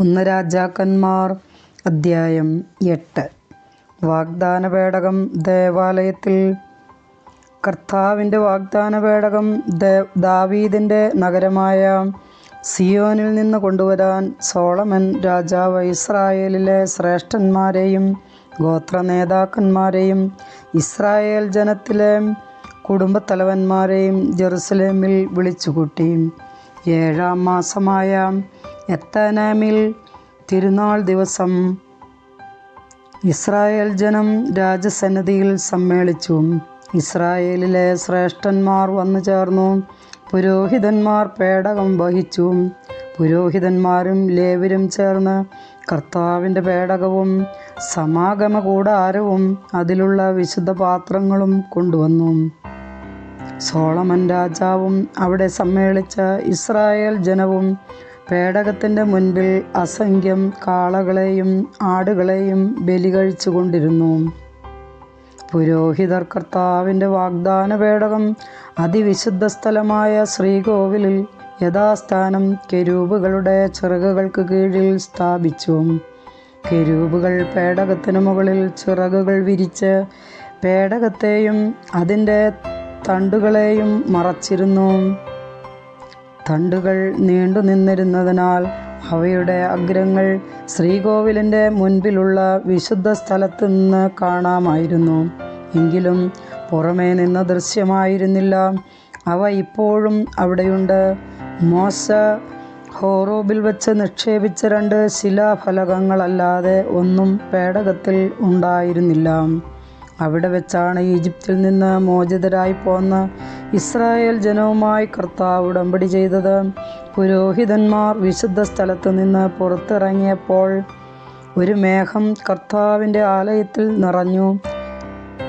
ഒന്ന് രാജാക്കന്മാർ അദ്ധ്യായം എട്ട്. വാഗ്ദാന പേടകം ദേവാലയത്തിൽ കർത്താവിന്റെ വാഗ്ദാന പേടകം ദേ- ദാവീദിന്റെ നഗരമായ സിയോനിൽ നിന്ന് കൊണ്ടുവരാൻ സോളമൻ രാജാവ് ഇസ്രായേലിലെ ശ്രേഷ്ഠന്മാരെയും ഗോത്ര നേതാക്കന്മാരെയും ഇസ്രായേൽ ജനത്തിലെ കുടുംബത്തലവന്മാരെയും ജെറുസലേമിൽ വിളിച്ചുകൂട്ടി. ഏഴാം മാസമായ എത്തനാമിൽ തിരുനാൾ ദിവസം. ഇസ്രായേൽ ജനം രാജസന്നിധിയിൽ സമ്മേളിച്ചു. ഇസ്രായേലിലെ ശ്രേഷ്ഠന്മാർ വന്നു ചേർന്നു. പുരോഹിതന്മാർ പേടകം വഹിച്ചു. പുരോഹിതന്മാരും ലേവരും ചേർന്ന് കർത്താവിന്റെ പേടകവും സമാഗമ കൂടാരവും അതിലുള്ള വിശുദ്ധ പാത്രങ്ങളും കൊണ്ടുവന്നു. സോളമൻ രാജാവും അവിടെ സമ്മേളിച്ച ഇസ്രായേൽ ജനവും പേടകത്തിന്റെ മുൻപിൽ അസംഖ്യം കാളകളെയും ആടുകളെയും ബലി കഴിച്ചു കൊണ്ടിരുന്നു പുരോഹിതർ കർത്താവിന്റെ വാഗ്ദാന പേടകം അതിവിശുദ്ധ സ്ഥലമായ ശ്രീകോവിലിൽ യഥാസ്ഥാനം കെരൂപുകളുടെ ചിറകുകൾക്ക് കീഴിൽ സ്ഥാപിച്ചു. കെരൂപുകൾ പേടകത്തിനു മുകളിൽ ചിറകുകൾ വിരിച്ച് പേടകത്തെയും അതിന്റെ തണ്ടുകളെയും മറച്ചിരുന്നു. തണ്ടുകൾ നീണ്ടു നിന്നിരുന്നതിനാൽ അവയുടെ അഗ്രങ്ങൾ ശ്രീകോവിലിന്റെ മുൻപിലുള്ള വിശുദ്ധ സ്ഥലത്ത് നിന്ന് കാണാമായിരുന്നു. എങ്കിലും പുറമേ നിന്ന് ദൃശ്യമായിരുന്നില്ല. അവ ഇപ്പോഴും അവിടെയുണ്ട്. മോശ ഹോറോബിൽ വെച്ച് നിക്ഷേപിച്ച രണ്ട് ശിലാഫലകങ്ങളല്ലാതെ ഒന്നും പേടകത്തിൽ ഉണ്ടായിരുന്നില്ല. അവിടെ വെച്ചാണ് ഈജിപ്തിൽ നിന്ന് മോചിതരായി പോന്ന ഇസ്രായേൽ ജനവുമായി കർത്താവ് ഉടമ്പടി ചെയ്തത്. പുരോഹിതന്മാർ വിശുദ്ധ സ്ഥലത്ത് നിന്ന് പുറത്തിറങ്ങിയപ്പോൾ ഒരു മേഘം കർത്താവിന്റെ ആലയത്തിൽ നിറഞ്ഞു.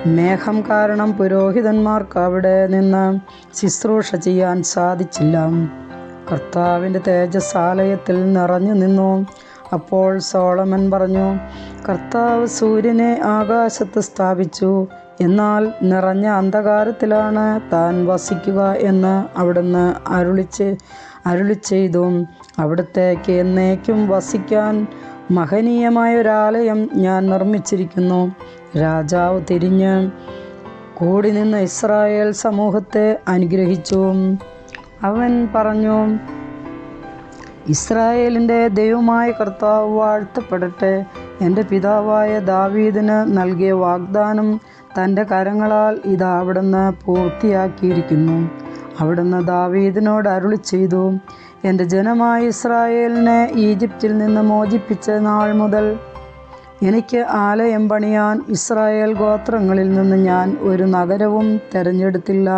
മേഘം കാരണം പുരോഹിതന്മാർക്ക് അവിടെ നിന്ന് ശുശ്രൂഷ ചെയ്യാൻ സാധിച്ചില്ല. കർത്താവിന്റെ തേജസ് ആലയത്തിൽ നിറഞ്ഞു നിന്നു. അപ്പോൾ സോളമൻ പറഞ്ഞു കർത്താവ് സൂര്യനെ ആകാശത്ത് സ്ഥാപിച്ചു. എന്നാൽ നിറഞ്ഞ അന്ധകാരത്തിലാണ് താൻ വസിക്കുക എന്ന് അവിടുന്ന് അരുളിച്ച് അരുളി ചെയ്തു അവിടത്തേക്ക് എന്നേക്കും വസിക്കാൻ മഹനീയമായ ഒരാലയം ഞാൻ നിർമ്മിച്ചിരിക്കുന്നു. രാജാവ് തിരിഞ്ഞ് കൂടി നിന്ന് ഇസ്രായേൽ സമൂഹത്തെ അനുഗ്രഹിച്ചു. അവൻ പറഞ്ഞു ഇസ്രായേലിന്റെ ദൈവമായ കർത്താവ് വാഴ്ത്തപ്പെടട്ടെ. എന്റെ പിതാവായ ദാവീദിന് നൽകിയ വാഗ്ദാനം തന്റെ കരങ്ങളാൽ ഇത് അവിടുന്ന് പൂർത്തിയാക്കിയിരിക്കുന്നു. അവിടുന്ന് ദാവീദിനോട് അരുളി ചെയ്തു എന്റെ ജനമായ ഇസ്രായേലിനെ ഈജിപ്തിൽ നിന്ന് മോചിപ്പിച്ച നാൾ മുതൽ എനിക്ക് ആലയം പണിയാൻ ഇസ്രായേൽ ഗോത്രങ്ങളിൽ നിന്ന് ഞാൻ ഒരു നഗരവും തിരഞ്ഞെടുത്തില്ല.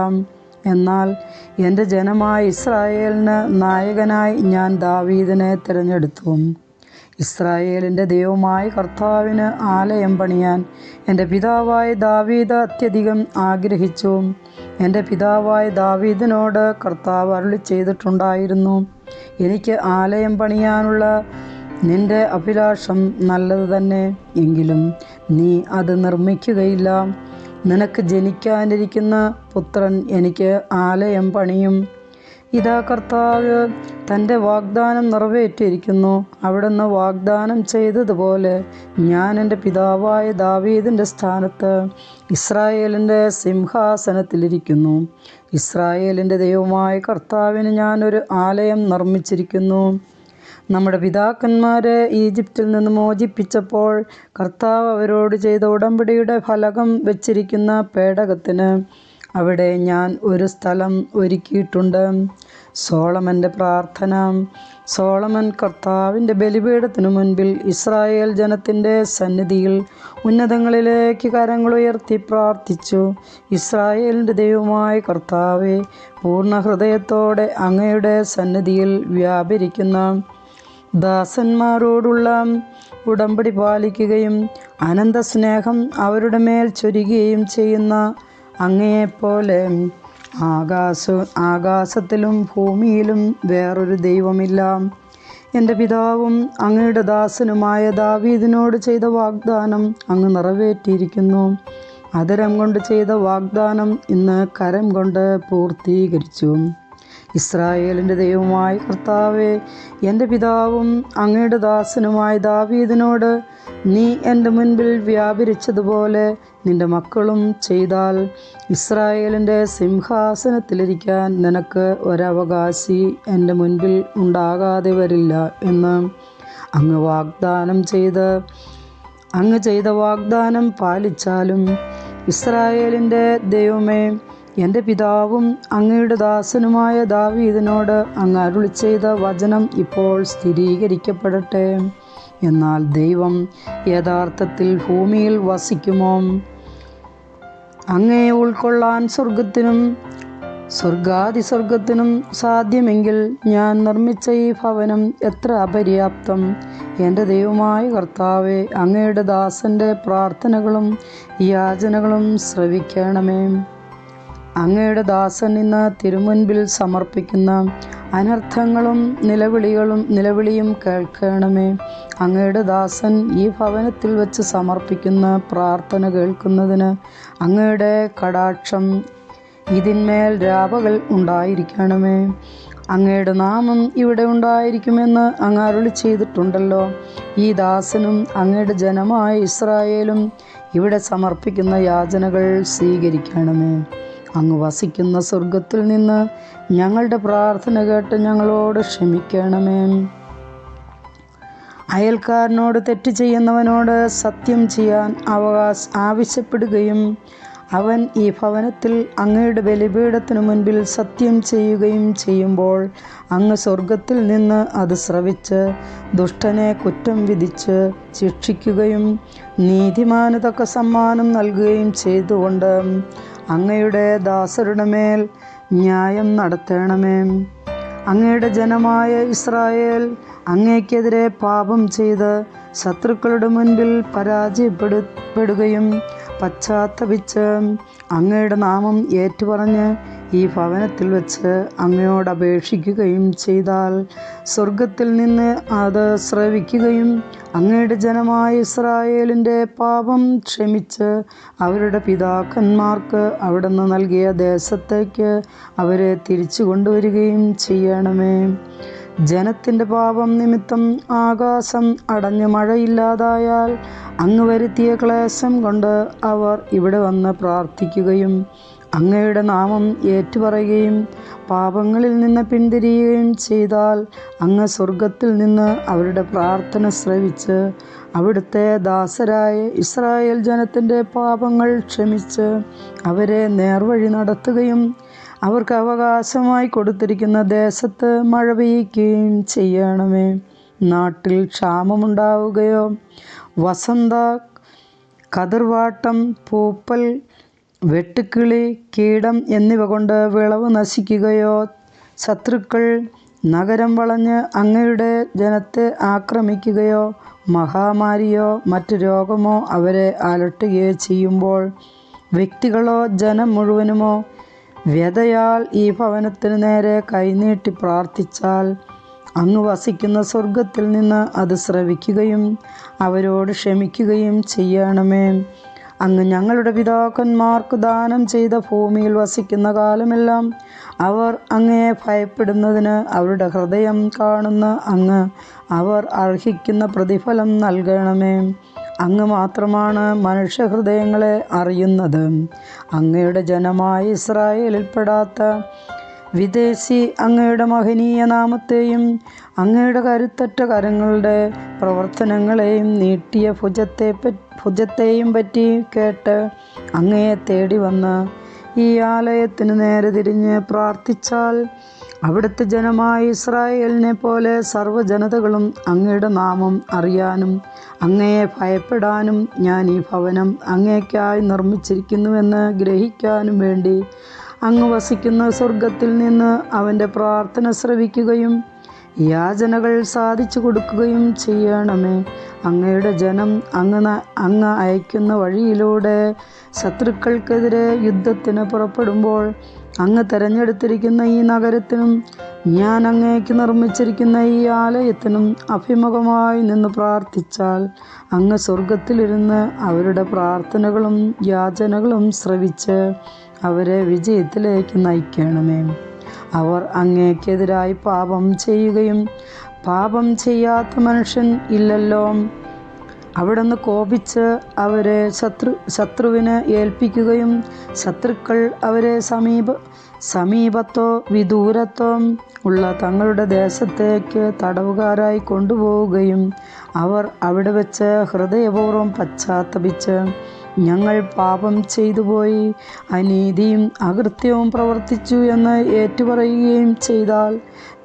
എന്നാൽ എന്റെ ജനമായ ഇസ്രായേലിന് നായകനായി ഞാൻ ദാവീദിനെ തിരഞ്ഞെടുത്തു. ഇസ്രായേലിന്റെ ദൈവമായ കർത്താവിന് ആലയം പണിയാൻ എന്റെ പിതാവായ ദാവീദ് അത്യധികം ആഗ്രഹിച്ചു. എന്റെ പിതാവായ ദാവീദിനോട് കർത്താവ് അരുളി ചെയ്തിട്ടുണ്ടായിരുന്നു എനിക്ക് ആലയം പണിയാനുള്ള നിന്റെ അഭിലാഷം നല്ലത് തന്നെ. എങ്കിലും നീ അത് നിർമ്മിക്കുകയില്ല. നിനക്ക് ജനിക്കാനിരിക്കുന്ന പുത്രൻ എനിക്ക് ആലയം പണിയും. ഇതാ കർത്താവ് തന്റെ വാഗ്ദാനം നിറവേറ്റിയിരിക്കുന്നു. അവിടുന്ന് വാഗ്ദാനം ചെയ്തതുപോലെ ഞാൻ എന്റെ പിതാവായ ദാവീദിന്റെ സ്ഥാനത്ത് ഇസ്രായേലിന്റെ സിംഹാസനത്തിലിരിക്കുന്നു. ഇസ്രായേലിന്റെ ദൈവമായ കർത്താവിന് ഞാനൊരു ആലയം നിർമ്മിച്ചിരിക്കുന്നു. നമ്മുടെ പിതാക്കന്മാരെ ഈജിപ്തിൽ നിന്ന് മോചിപ്പിച്ചപ്പോൾ കർത്താവ് അവരോട് ചെയ്ത ഉടമ്പടിയുടെ ഫലകം വെച്ചിരിക്കുന്ന പേടകത്തിന് അവിടെ ഞാൻ ഒരു സ്ഥലം ഒരുക്കിയിട്ടുണ്ട്. സോളമന്റെ പ്രാർത്ഥന. സോളമൻ കർത്താവിന്റെ ബലിപീഠത്തിനു മുൻപിൽ ഇസ്രായേൽ ജനത്തിന്റെ സന്നിധിയിൽ ഉന്നതങ്ങളിലേക്ക് കരങ്ങൾ ഉയർത്തി പ്രാർത്ഥിച്ചു. ഇസ്രായേലിന്റെ ദൈവമായ കർത്താവെ പൂർണ ഹൃദയത്തോടെ അങ്ങയുടെ സന്നിധിയിൽ വ്യാപരിക്കുന്ന ദാസന്മാരോടുള്ള ഉടമ്പടി പാലിക്കുകയും അനന്തസ്നേഹം അവരുടെ മേൽ ചൊരിയുകയും ചെയ്യുന്ന അങ്ങയെപ്പോലെ ആകാശ ആകാശത്തിലും ഭൂമിയിലും വേറൊരു ദൈവമില്ല. എന്റെ പിതാവും അങ്ങയുടെ ദാസനുമായ ദാവീദിനോട് ചെയ്ത വാഗ്ദാനം അങ്ങ് നിറവേറ്റിയിരിക്കുന്നു. അതരം കൊണ്ട് ചെയ്ത വാഗ്ദാനം ഇന്ന് കരം കൊണ്ട് പൂർത്തീകരിച്ചു. ഇസ്രായേലിന്റെ ദൈവമായ കർത്താവെ എന്റെ പിതാവും അങ്ങയുടെ ദാസനുമായ ദാവീദിനോട് നീ എന്റെ മുൻപിൽ വ്യാപരിച്ചതുപോലെ നിന്റെ മക്കളും ചെയ്താൽ ഇസ്രായേലിന്റെ സിംഹാസനത്തിലിരിക്കാൻ നിനക്ക് ഒരവകാശി എന്റെ മുൻപിൽ ഉണ്ടാകാതെ വരില്ല എന്ന് അങ്ങ് വാഗ്ദാനം ചെയ്ത് അങ്ങ് ചെയ്ത വാഗ്ദാനം പാലിച്ചാലും ഇസ്രായേലിന്റെ ദൈവമേ എന്റെ പിതാവും അങ്ങയുടെ ദാസനുമായ ദാവീദിനോട് അങ്ങ് അരുളി ചെയ്ത വചനം ഇപ്പോൾ സ്ഥിരീകരിക്കപ്പെടട്ടെ. എന്നാൽ ദൈവം യഥാർത്ഥത്തിൽ ഭൂമിയിൽ വസിക്കുമോ? അങ്ങയെ ഉൾക്കൊള്ളാൻ സ്വർഗത്തിനും സ്വർഗാതിസ്വർഗത്തിനും സാധ്യമെങ്കിൽ ഞാൻ നിർമ്മിച്ച ഈ ഭവനം എത്ര അപര്യാപ്തം. എന്റെ ദൈവമായ കർത്താവെ അങ്ങയുടെ ദാസന്റെ പ്രാർത്ഥനകളും യാചനകളും ശ്രവിക്കണമേ. അങ്ങയുടെ ദാസൻ ഇന്ന് തിരുമുൻപിൽ സമർപ്പിക്കുന്ന അനർത്ഥങ്ങളും നിലവിളികളും നിലവിളിയും കേൾക്കണമേ. അങ്ങയുടെ ദാസൻ ഈ ഭവനത്തിൽ വെച്ച് സമർപ്പിക്കുന്ന പ്രാർത്ഥന കേൾക്കുന്നതിന് അങ്ങയുടെ കടാക്ഷം ഇതിന്മേൽ രാപകൾ ഉണ്ടായിരിക്കണമേ. അങ്ങയുടെ നാമം ഇവിടെ ഉണ്ടായിരിക്കുമെന്ന് അങ്ങ് അരുളി ചെയ്തിട്ടുണ്ടല്ലോ. ഈ ദാസനും അങ്ങയുടെ ജനമായ ഇസ്രായേലും ഇവിടെ സമർപ്പിക്കുന്ന യാചനകൾ സ്വീകരിക്കണമേ. അങ്ങ് വസിക്കുന്ന സ്വർഗത്തിൽ നിന്ന് ഞങ്ങളുടെ പ്രാർത്ഥന കേട്ട് ഞങ്ങളോട് ക്ഷമിക്കണമേ. അയൽക്കാരനോട് തെറ്റ് ചെയ്യുന്നവനോട് സത്യം ചെയ്യാൻ അവകാശ ആവശ്യപ്പെടുകയും അവൻ ഈ ഭവനത്തിൽ അങ്ങയുടെ ബലിപീഠത്തിനു മുൻപിൽ സത്യം ചെയ്യുകയും ചെയ്യുമ്പോൾ അങ്ങ് സ്വർഗത്തിൽ നിന്ന് അത് ശ്രവിച്ച് ദുഷ്ടനെ കുറ്റം വിധിച്ച് ശിക്ഷിക്കുകയും നീതിമാന് സമ്മാനം നൽകുകയും ചെയ്തുകൊണ്ട് അങ്ങയുടെ ദാസരുടെ മേൽ ന്യായം നടത്തണമേ. അങ്ങയുടെ ജനമായ ഇസ്രായേൽ അങ്ങേക്കെതിരെ പാപം ചെയ്ത് ശത്രുക്കളുടെ മുൻപിൽ പരാജയപ്പെടുപ്പെടുകയും പശ്ചാത്തപിച്ച് അങ്ങയുടെ നാമം ഏറ്റുപറഞ്ഞ് ഈ ഭവനത്തിൽ വെച്ച് അങ്ങയോട് അപേക്ഷിക്കുകയും ചെയ്താൽ സ്വർഗത്തിൽ നിന്ന് അത് ശ്രവിക്കുകയും അങ്ങയുടെ ജനമായ ഇസ്രായേലിന്റെ പാപം ക്ഷമിച്ച് അവരുടെ പിതാക്കന്മാർക്ക് അവിടുന്ന് നൽകിയ ദേശത്തേക്ക് അവരെ തിരിച്ചു കൊണ്ടുവരികയും ചെയ്യണമേ. ജനത്തിന്റെ പാപം നിമിത്തം ആകാശം അടഞ്ഞ് മഴയില്ലാതായാൽ അങ്ങ് വരുത്തിയ ക്ലേശം കൊണ്ട് അവർ ഇവിടെ വന്ന് പ്രാർത്ഥിക്കുകയും അങ്ങയുടെ നാമം ഏറ്റുപറയുകയും പാപങ്ങളിൽ നിന്ന് പിന്തിരിയുകയും ചെയ്താൽ അങ്ങ് സ്വർഗത്തിൽ നിന്ന് അവരുടെ പ്രാർത്ഥന ശ്രവിച്ച് അവിടുത്തെ ദാസരായ ഇസ്രായേൽ ജനത്തിന്റെ പാപങ്ങൾ ക്ഷമിച്ച് അവരെ നേർവഴി നടത്തുകയും അവർക്ക് അവകാശമായി കൊടുത്തിരിക്കുന്ന ദേശത്ത് മഴ പെയ്യ്ക്കുകയും ചെയ്യണമേ. നാട്ടിൽ ക്ഷാമമുണ്ടാവുകയോ വസന്ത കതിർവാട്ടം പൂപ്പൽ വെട്ടുക്കിളി കീടം എന്നിവ കൊണ്ട് വിളവ് നശിക്കുകയോ ശത്രുക്കൾ നഗരം വളഞ്ഞ് അങ്ങയുടെ ജനത്തെ ആക്രമിക്കുകയോ മഹാമാരിയോ മറ്റു രോഗമോ അവരെ അലട്ടുകയോ ചെയ്യുമ്പോൾ വ്യക്തികളോ ജനം മുഴുവനുമോ വ്യതയാൽ ഈ ഭവനത്തിന് നേരെ കൈനീട്ടി പ്രാർത്ഥിച്ചാൽ അങ്ങ് വസിക്കുന്ന സ്വർഗത്തിൽ നിന്ന് അത് ശ്രവിക്കുകയും അവരോട് ക്ഷമിക്കുകയും ചെയ്യണമേ. അങ്ങ് ഞങ്ങളുടെ പിതാക്കന്മാർക്ക് ദാനം ചെയ്ത ഭൂമിയിൽ വസിക്കുന്ന കാലമെല്ലാം അവർ അങ്ങയെ ഭയപ്പെടുന്നതിന് അവരുടെ ഹൃദയം കാണുന്ന അങ്ങ് അവർ അർഹിക്കുന്ന പ്രതിഫലം നൽകണമേ. അങ്ങ് മാത്രമാണ് മനുഷ്യഹൃദയങ്ങളെ അറിയുന്നത്. അങ്ങയുടെ ജനമായ ഇസ്രായേലിൽപ്പെടാത്ത വിദേശി അങ്ങയുടെ മഹനീയ നാമത്തെയും അങ്ങയുടെ കരുത്തറ്റ കരങ്ങളുടെ പ്രവർത്തനങ്ങളെയും നീട്ടിയ ഭുജത്തെ ഭുജത്തെയും പറ്റി കേട്ട് അങ്ങയെ തേടി വന്ന് ഈ ആലയത്തിന് നേരെ തിരിഞ്ഞ് പ്രാർത്ഥിച്ചാൽ അവിടുത്തെ ജനമായ ഇസ്രായേലിനെ പോലെ സർവജനതകളും അങ്ങയുടെ നാമം അറിയാനും അങ്ങയെ ഭയപ്പെടാനും ഞാൻ ഈ ഭവനം അങ്ങേക്കായി നിർമ്മിച്ചിരിക്കുന്നുവെന്ന് ഗ്രഹിക്കാനും വേണ്ടി അങ്ങ് വസിക്കുന്ന സ്വർഗത്തിൽ നിന്ന് അവന്റെ പ്രാർത്ഥന ശ്രവിക്കുകയും യാചനകൾ സാധിച്ചു കൊടുക്കുകയും ചെയ്യണമേ. അങ്ങയുടെ ജനം അങ്ങ് അങ്ങ് അയക്കുന്ന വഴിയിലൂടെ ശത്രുക്കൾക്കെതിരെ യുദ്ധത്തിന് പുറപ്പെടുമ്പോൾ അങ്ങ് തിരഞ്ഞെടുത്തിരിക്കുന്ന ഈ നഗരത്തിനും ഞാൻ അങ്ങേക്ക് നിർമ്മിച്ചിരിക്കുന്ന ഈ ആലയത്തിനും അഭിമുഖമായി നിന്ന് പ്രാർത്ഥിച്ചാൽ അങ്ങ് സ്വർഗത്തിലിരുന്ന് അവരുടെ പ്രാർത്ഥനകളും യാചനകളും ശ്രവിച്ച് അവരെ വിജയത്തിലേക്ക് നയിക്കണമേ. അവർ അങ്ങേക്കെതിരായി പാപം ചെയ്യുകയും പാപം ചെയ്യാത്ത മനുഷ്യൻ ഇല്ലല്ലോ. അവിടുന്ന് കോപിച്ച് അവരെ ശത്രു ശത്രുവിന് ഏൽപ്പിക്കുകയും ശത്രുക്കൾ അവരെ സമീപ സമീപത്തോ വിദൂരത്തോ ഉള്ള തങ്ങളുടെ ദേശത്തേക്ക് തടവുകാരായി കൊണ്ടുപോവുകയും അവർ അവിടെ വെച്ച് ഹൃദയപൂർവം പശ്ചാത്തപിച്ച് ഞങ്ങൾ പാപം ചെയ്തുപോയി അനീതിയും അകൃത്യവും പ്രവർത്തിച്ചു എന്ന് ഏറ്റുപറയുകയും ചെയ്താൽ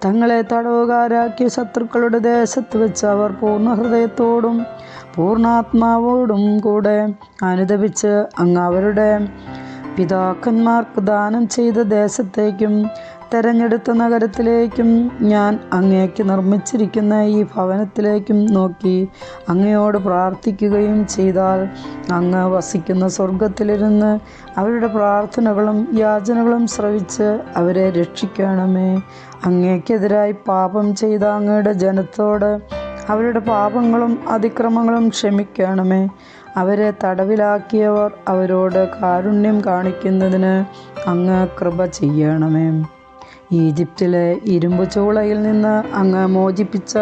തങ്ങളെ തടവുകാരാക്കിയ ശത്രുക്കളുടെ ദേശത്ത് വെച്ച് അവർ പൂർണ ഹൃദയത്തോടും പൂർണാത്മാവോടും കൂടെ അനുദപിച്ച് അങ്ങ് അവരുടെ പിതാക്കന്മാർക്ക് ദാനം ചെയ്ത ദേശത്തേക്കും തെരഞ്ഞെടുത്ത നഗരത്തിലേക്കും ഞാൻ അങ്ങേക്ക് നിർമ്മിച്ചിരിക്കുന്ന ഈ ഭവനത്തിലേക്കും നോക്കി അങ്ങയോട് പ്രാർത്ഥിക്കുകയും ചെയ്താൽ അങ്ങ് വസിക്കുന്ന സ്വർഗത്തിലിരുന്ന് അവരുടെ പ്രാർത്ഥനകളും യാചനകളും ശ്രവിച്ച് അവരെ രക്ഷിക്കണമേ. അങ്ങേക്കെതിരായി പാപം ചെയ്ത അങ്ങയുടെ ജനത്തോട് അവരുടെ പാപങ്ങളും അതിക്രമങ്ങളും ക്ഷമിക്കണമേ. അവരെ തടവിലാക്കിയവർ അവരോട് കാരുണ്യം കാണിക്കുന്നതിന് അങ്ങ് കൃപ ചെയ്യണമേ. ഈജിപ്തിലെ ഇരുമ്പ് ചൂളയിൽ നിന്ന് അങ്ങ് മോചിപ്പിച്ച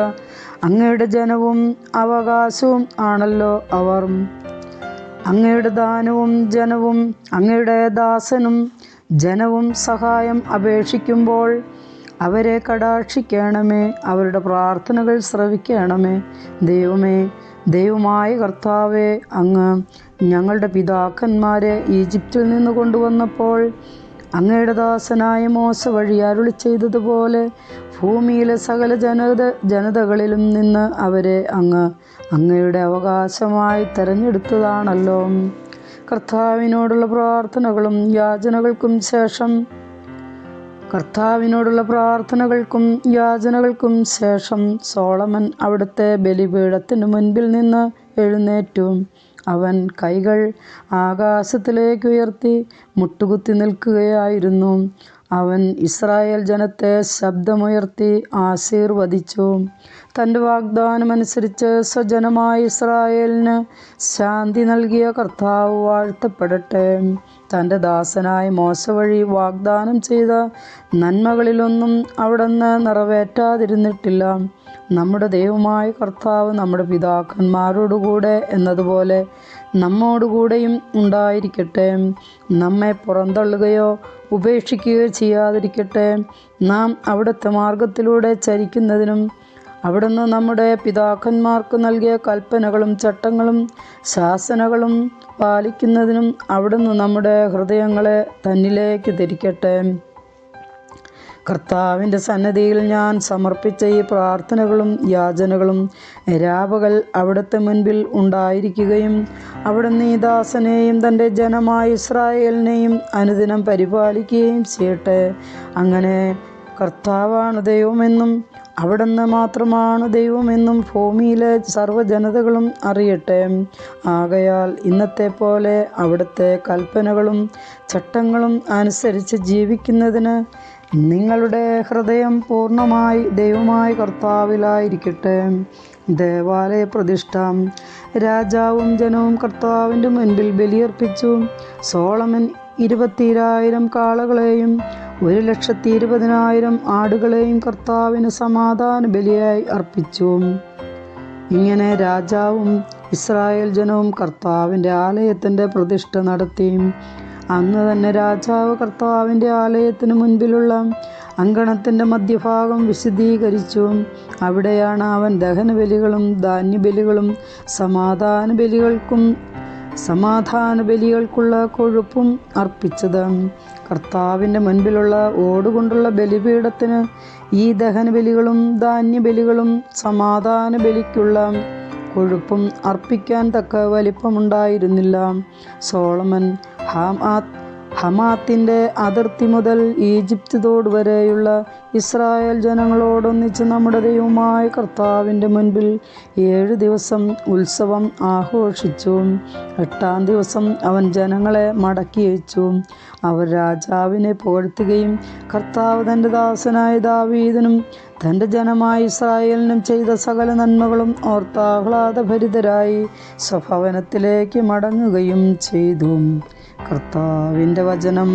അങ്ങയുടെ ജനവും അവകാശവും ആണല്ലോ അവർ. അങ്ങയുടെ ദാനവും ജനവും അങ്ങയുടെ ദാസനും ജനവും സഹായം അപേക്ഷിക്കുമ്പോൾ അവരെ കടാക്ഷിക്കണമേ അവരുടെ പ്രാർത്ഥനകൾ ശ്രവിക്കണമേ. ദൈവമേ ദൈവമായ കർത്താവെ അങ്ങ് ഞങ്ങളുടെ പിതാക്കന്മാരെ ഈജിപ്തിൽ നിന്ന് കൊണ്ടുവന്നപ്പോൾ അങ്ങയുടെ ദാസനായ മോശ വഴി അരുളി ചെയ്തതുപോലെ ഭൂമിയിലെ സകല ജനത ജനതകളിലും നിന്ന് അവരെ അങ്ങ് അങ്ങയുടെ അവകാശമായി തെരഞ്ഞെടുത്തതാണല്ലോ. കർത്താവിനോടുള്ള പ്രാർത്ഥനകളും യാചനകൾക്കും ശേഷം കർത്താവിനോടുള്ള പ്രാർത്ഥനകൾക്കും യാചനകൾക്കും ശേഷം സോളമൻ അവിടുത്തെ ബലിപീഠത്തിന് മുൻപിൽ നിന്ന് എഴുന്നേറ്റു. അവൻ കൈകൾ ആകാശത്തിലേക്ക് ഉയർത്തി മുട്ടുകുത്തി നിൽക്കുകയായിരുന്നു. അവൻ ഇസ്രായേൽ ജനത്തെ ശബ്ദമുയർത്തി ആശീർവദിച്ചു. തന്റെ വാഗ്ദാനമനുസരിച്ച് സ്വജനമായ ഇസ്രായേലിന് ശാന്തി നൽകിയ കർത്താവ് വാഴ്ത്തപ്പെടട്ടെ. തന്റെ ദാസനായ മോശ വഴി വാഗ്ദാനം ചെയ്ത നന്മകളിലൊന്നും അവിടുന്ന് നിറവേറ്റാതിരുന്നിട്ടില്ല. നമ്മുടെ ദൈവമായ കർത്താവ് നമ്മുടെ പിതാക്കന്മാരോടുകൂടെ എന്നതുപോലെ നമ്മോടുകൂടെയും ഉണ്ടായിരിക്കട്ടെ. നമ്മെ പുറന്തള്ളുകയോ ഉപേക്ഷിക്കുകയോ ചെയ്യാതിരിക്കട്ടെ. നാം അവിടുത്തെ മാർഗത്തിലൂടെ ചരിക്കുന്നതിനും അവിടുന്ന് നമ്മുടെ പിതാക്കന്മാർക്ക് നൽകിയ കൽപ്പനകളും ചട്ടങ്ങളും ശാസനകളും പാലിക്കുന്നതിനും അവിടുന്ന് നമ്മുടെ ഹൃദയങ്ങളെ തന്നിലേക്ക് തിരിക്കട്ടെ. കർത്താവിന്റെ സന്നദ്ധിയിൽ ഞാൻ സമർപ്പിച്ച ഈ പ്രാർത്ഥനകളും യാചനകളും രാപകൽ അവിടുത്തെ മുൻപിൽ ഉണ്ടായിരിക്കുകയും അവിടുന്ന് ഈ ദാസനെയും തന്റെ ജനമായ ഇസ്രായേലിനെയും അനുദിനം പരിപാലിക്കുകയും ചെയ്യട്ടെ. അങ്ങനെ കർത്താവാണ് ദൈവമെന്നും അവിടുന്ന് മാത്രമാണ് ദൈവമെന്നും ഭൂമിയിലെ സർവജനതകളും അറിയട്ടെ. ആകയാൽ ഇന്നത്തെ പോലെ അവിടുത്തെ കൽപ്പനകളും ചട്ടങ്ങളും അനുസരിച്ച് ജീവിക്കുന്നതിന് നിങ്ങളുടെ ഹൃദയം പൂർണമായി ദൈവമായ കർത്താവിലായിരിക്കട്ടെ. ദേവാലയ പ്രതിഷ്ഠ. രാജാവും ജനവും കർത്താവിന്റെ മുൻപിൽ ബലിയർപ്പിച്ചു. സോളമൻ ഇരുപത്തിരായിരം കാളകളെയും ഒരു ലക്ഷത്തി ഇരുപതിനായിരം ആടുകളെയും കർത്താവിന് സമാധാന ബലിയായി അർപ്പിച്ചു. ഇങ്ങനെ രാജാവും ഇസ്രായേൽ ജനവും കർത്താവിന്റെ ആലയത്തിന്റെ പ്രതിഷ്ഠ നടത്തി. അന്ന് തന്നെ രാജാവ് കർത്താവിന്റെ ആലയത്തിന് മുൻപിലുള്ള അങ്കണത്തിന്റെ മധ്യഭാഗം വിശദീകരിച്ചു അവിടെയാണ് അവൻ ദഹനബലികളും ധാന്യബലികളും സമാധാന ബലികൾക്കും സമാധാന ബലികൾക്കുള്ള കൊഴുപ്പും അർപ്പിച്ചത്. കർത്താവിന്റെ മുൻപിലുള്ള ഓടുകൊണ്ടുള്ള ബലിപീഠത്തിന് ഈ ദഹനബലികളും ധാന്യബലികളും സമാധാന ബലിക്കുള്ള കൊഴുപ്പും അർപ്പിക്കാൻ തക്ക വലിപ്പമുണ്ടായിരുന്നില്ല. സോളമൻ ഹാമാത്ത് ഹമാത്തിന്റെ അതിർത്തി മുതൽ ഈജിപ്ത് തോട് വരെയുള്ള ഇസ്രായേൽ ജനങ്ങളോടൊന്നിച്ച് നമ്മുടെ ദൈവമായ കർത്താവിന്റെ മുൻപിൽ ഏഴ് ദിവസം ഉത്സവം ആഘോഷിച്ചു. എട്ടാം ദിവസം അവൻ ജനങ്ങളെ മടക്കി അയച്ചു. അവർ രാജാവിനെ പുകഴ്ത്തുകയും കർത്താവ് തന്റെ ദാസനായ ദാവീദിനും തന്റെ ജനമായ ഇസ്രായേലിനും ചെയ്ത സകല നന്മകളും ഓർത്താഹ്ലാദഭരിതരായി സ്വഭവനത്തിലേക്ക് മടങ്ങുകയും ചെയ്തു. കർത്താവിന്റെ വചനം.